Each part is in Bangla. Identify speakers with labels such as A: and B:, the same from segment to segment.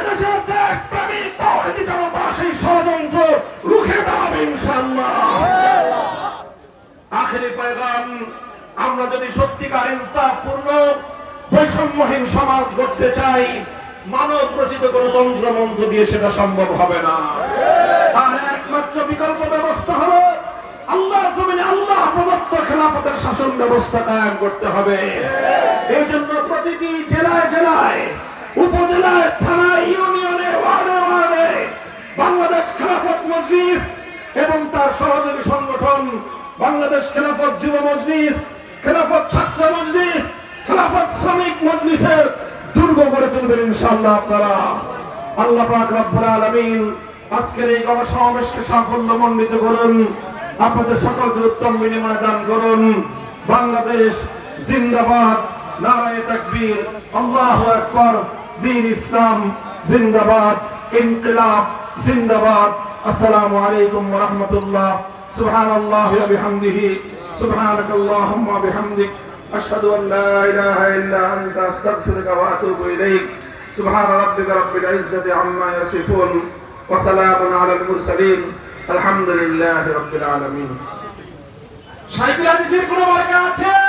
A: এদেশের আমরা যদি সত্যিকার ইনসাফ পূর্ণ বৈষম্যহীন সমাজ গড়তে চাই মানব রচিত গণতন্ত্র মন্ত্র দিয়ে সেটা সম্ভব হবে না আর একমাত্র বিকল্প ব্যবস্থা হলো আল্লাহ জমিনে আল্লাহ প্রদত্ত খেলাফতের শাসন ব্যবস্থা কায়েম করতে হবে এই জন্য প্রতিটি জেলায় জেলায় উপজেলায় তার সহযোগী সংগঠন, বাংলাদেশ খেলাফত যুব মজলিস, খেলাফত ছাত্র মজলিস, খেলাফত শ্রমিক মজলিসের দুর্গ গড়ে তুলবেন ইনশাআল্লাহ আপনারা। আল্লাহ পাক রব্বুল আলামিন আজকের এই গণসমাবেশকে সাফল্য মণ্ডিত করুন। আপনাদের সকলকে উত্তম বিনিময় দান করুন। বাংলাদেশ জিন্দাবাদ, নারায়ে তাকবীর, আল্লাহু আকবার, দিন ইসলাম জিন্দাবাদ, ইনকিলাব জিন্দাবাদ। আসসালামু আলাইকুম ওয়া রাহমাতুল্লাহ। সুবহানাল্লাহি ওয়া বিহামদিহি। সুবহানাকাল্লাহুম্মা ওয়া বিহামদিক। আশহাদু আন লা ইলাহা ইল্লা আনতা, আস্তাগফিরুকা ওয়া আতুবু ইলাইক। সুবহান রাব্বিকা রাব্বিল ইজ্জাতি আম্মা ইয়াসিফুন। ওয়া সালামুন আলাল মুরসালিন। আলহামদুলিল্লাহি রাব্বিল আলামিন।
B: সাইকেল হাদিসের কোনো আছে?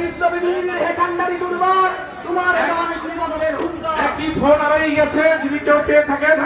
C: বিপ্লবী বীর তোমার মানুষ নিবন্ধনের হুঙ্কার।
B: একই ফোন আড়াই গেছে যদি কেউ পেয়ে থাকেন